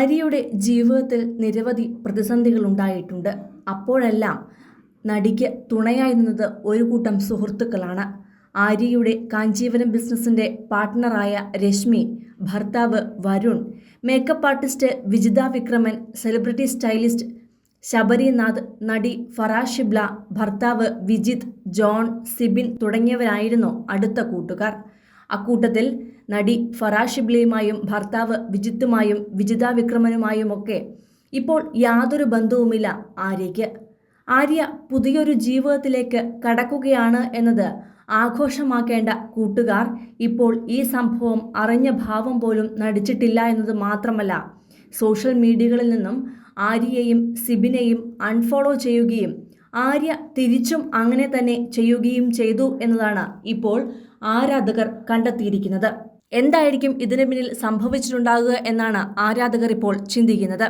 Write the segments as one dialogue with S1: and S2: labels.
S1: ആര്യയുടെ ജീവിതത്തിൽ നിരവധി പ്രതിസന്ധികൾ ഉണ്ടായിട്ടുണ്ട്. അപ്പോഴെല്ലാം നടിക്ക് തുണയായി നിന്നത് ഒരു കൂട്ടം സുഹൃത്തുക്കളാണ്. ആര്യയുടെ കാഞ്ചീവരം ബിസിനസിന്റെ പാർട്ട്ണറായ രശ്മി ഭർത്താവ് Varun makeup artist Vijitha Vikraman celebrity stylist Sabarinath നടി ഫറാഷിബ്ല ഭർത്താവ് വിജിത് ജോൺ സിബിൻ തുടങ്ങിയവരായിരുന്നു അടുത്ത കൂട്ടുകാർ. അക്കൂട്ടത്തിൽ നടി ഫറാഷിബ്ലയുമായും ഭർത്താവ് വിജിത്തുമായും വിജിത വിക്രമനുമായുമൊക്കെ ഇപ്പോൾ യാതൊരു ബന്ധവുമില്ല ആര്യയ്ക്ക്. ആര്യ പുതിയൊരു ജീവിതത്തിലേക്ക് കടക്കുകയാണ് എന്നത് ആഘോഷമാക്കേണ്ട കൂട്ടുകാർ ഇപ്പോൾ ഈ സംഭവം അറിഞ്ഞ ഭാവം പോലും നടിച്ചിട്ടില്ല എന്നത് മാത്രമല്ല. സോഷ്യൽ മീഡിയകളിൽ നിന്നും ആര്യയെയും സിബിനെയും അൺഫോളോ ചെയ്യുകയും ആര്യ തിരിച്ചും അങ്ങനെ തന്നെ ചെയ്യുകയും ചെയ്തു എന്നതാണ് ഇപ്പോൾ ആരാധകർ കണ്ടെത്തിയിരിക്കുന്നത്. എന്തായിരിക്കും ഇതിനു പിന്നിൽ സംഭവിച്ചിട്ടുണ്ടാകുക എന്നാണ് ആരാധകർ ഇപ്പോൾ ചിന്തിക്കുന്നത്.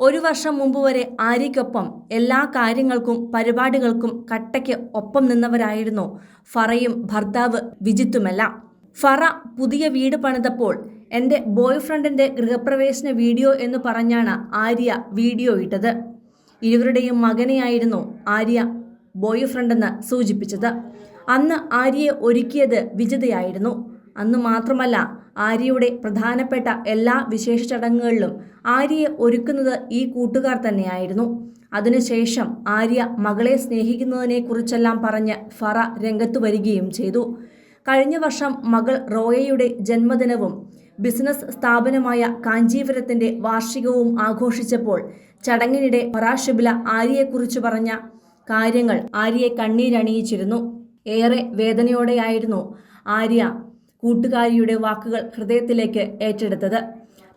S1: ഒരു വർഷം മുമ്പ് വരെ ആര്യയ്ക്കൊപ്പം എല്ലാ കാര്യങ്ങൾക്കും പരിപാടികൾക്കും കട്ടയ്ക്ക് ഒപ്പം നിന്നവരായിരുന്നു ഫറയും ഭർത്താവ് വിജിത്തുമെല്ലാം. ഫറ പുതിയ വീട് പണിതപ്പോൾ എന്റെ ബോയ് ഫ്രണ്ടിന്റെ ഗൃഹപ്രവേശന വീഡിയോ എന്ന് പറഞ്ഞാണ് ആര്യ വീഡിയോ ഇട്ടത്. ഇരുവരുടെയും മകനെയായിരുന്നു ആര്യ ബോയ് ഫ്രണ്ടെന്ന് സൂചിപ്പിച്ചത്. അന്ന് ആര്യയെ ഒരുക്കിയത് വിജിതയായിരുന്നു. അന്ന് മാത്രമല്ല ആര്യയുടെ പ്രധാനപ്പെട്ട എല്ലാ വിശേഷ ചടങ്ങുകളിലും ആര്യയെ ഒരുക്കുന്നത് ഈ കൂട്ടുകാർ തന്നെയായിരുന്നു. അതിനുശേഷം ആര്യ മകളെ സ്നേഹിക്കുന്നതിനെക്കുറിച്ചെല്ലാം പറഞ്ഞ് ഫറ രംഗത്തു വരികയും ചെയ്തു. കഴിഞ്ഞ വർഷം മകൾ റോയയുടെ ജന്മദിനവും ബിസിനസ് സ്ഥാപനമായ കാഞ്ചീപുരത്തിന്റെ വാർഷികവും ആഘോഷിച്ചപ്പോൾ ചടങ്ങിനിടെ ഫറാഷിബില ആര്യയെക്കുറിച്ച് പറഞ്ഞ കാര്യങ്ങൾ ആര്യയെ കണ്ണീരണിയിച്ചിരുന്നു. ഏറെ വേദനയോടെയായിരുന്നു ആര്യ കൂട്ടുകാരിയുടെ വാക്കുകൾ ഹൃദയത്തിലേക്ക് ഏറ്റെടുത്തത്.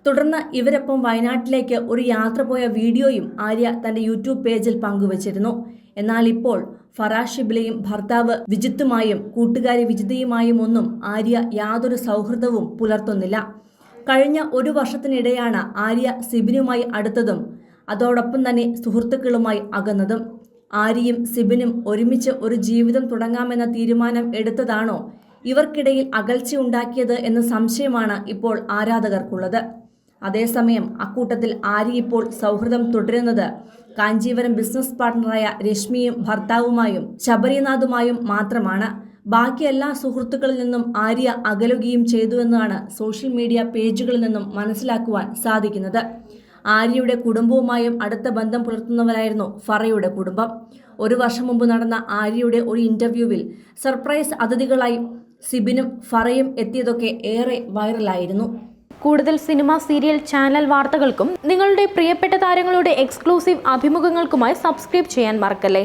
S1: തുടർന്ന് ഇവരൊപ്പം വയനാട്ടിലേക്ക് ഒരു യാത്ര പോയ വീഡിയോയും ആര്യ തന്റെ യൂട്യൂബ് പേജിൽ പങ്കുവച്ചിരുന്നു. എന്നാൽ ഇപ്പോൾ ഫറാഷിബിലയും ഭർത്താവ് വിജിത്തുമായും കൂട്ടുകാരി വിജിതയുമായും ഒന്നും ആര്യ യാതൊരു സൗഹൃദവും പുലർത്തുന്നില്ല. കഴിഞ്ഞ ഒരു വർഷത്തിനിടെയാണ് ആര്യ സിബിനുമായി അടുത്തതും അതോടൊപ്പം തന്നെ സുഹൃത്തുക്കളുമായി അകന്നതും. ആര്യയും സിബിനും ഒരുമിച്ച് ഒരു ജീവിതം തുടങ്ങാമെന്ന തീരുമാനം എടുത്തതാണോ? ഇവർക്കിടയിൽ അകൽച്ച ഉണ്ടാക്കിയത് എന്ന സംശയമാണ് ഇപ്പോൾ ആരാധകർക്കുള്ളത്. അതേസമയം അക്കൂട്ടത്തിൽ ആരി ഇപ്പോൾ സൗഹൃദം തുടരുന്നത് കാഞ്ചീവരം ബിസിനസ് പാർട്ണറായ രശ്മിയും ഭർത്താവുമായും ശബരിനാഥുമായും മാത്രമാണ്. ബാക്കി എല്ലാ സുഹൃത്തുക്കളിൽ നിന്നും ആര്യ അകലുകയും ചെയ്തുവെന്നാണ് സോഷ്യൽ മീഡിയ പേജുകളിൽ നിന്നും മനസ്സിലാക്കുവാൻ സാധിക്കുന്നത്. ആര്യയുടെ കുടുംബവുമായും അടുത്ത ബന്ധം പുലർത്തുന്നവരായിരുന്നു ഫറയുടെ കുടുംബം. ഒരു വർഷം മുമ്പ് നടന്ന ആര്യയുടെ ഒരു ഇന്റർവ്യൂവിൽ സർപ്രൈസ് അതിഥികളായി സിബിനും ഫറയും എത്തിയതൊക്കെ ഏറെ വൈറലായിരുന്നു.
S2: കൂടുതൽ സിനിമ സീരിയൽ ചാനൽ വാർത്തകൾക്കും നിങ്ങളുടെ പ്രിയപ്പെട്ട താരങ്ങളുടെ എക്സ്ക്ലൂസീവ് അഭിമുഖങ്ങൾക്കുമായി സബ്സ്ക്രൈബ് ചെയ്യാൻ മറക്കല്ലേ?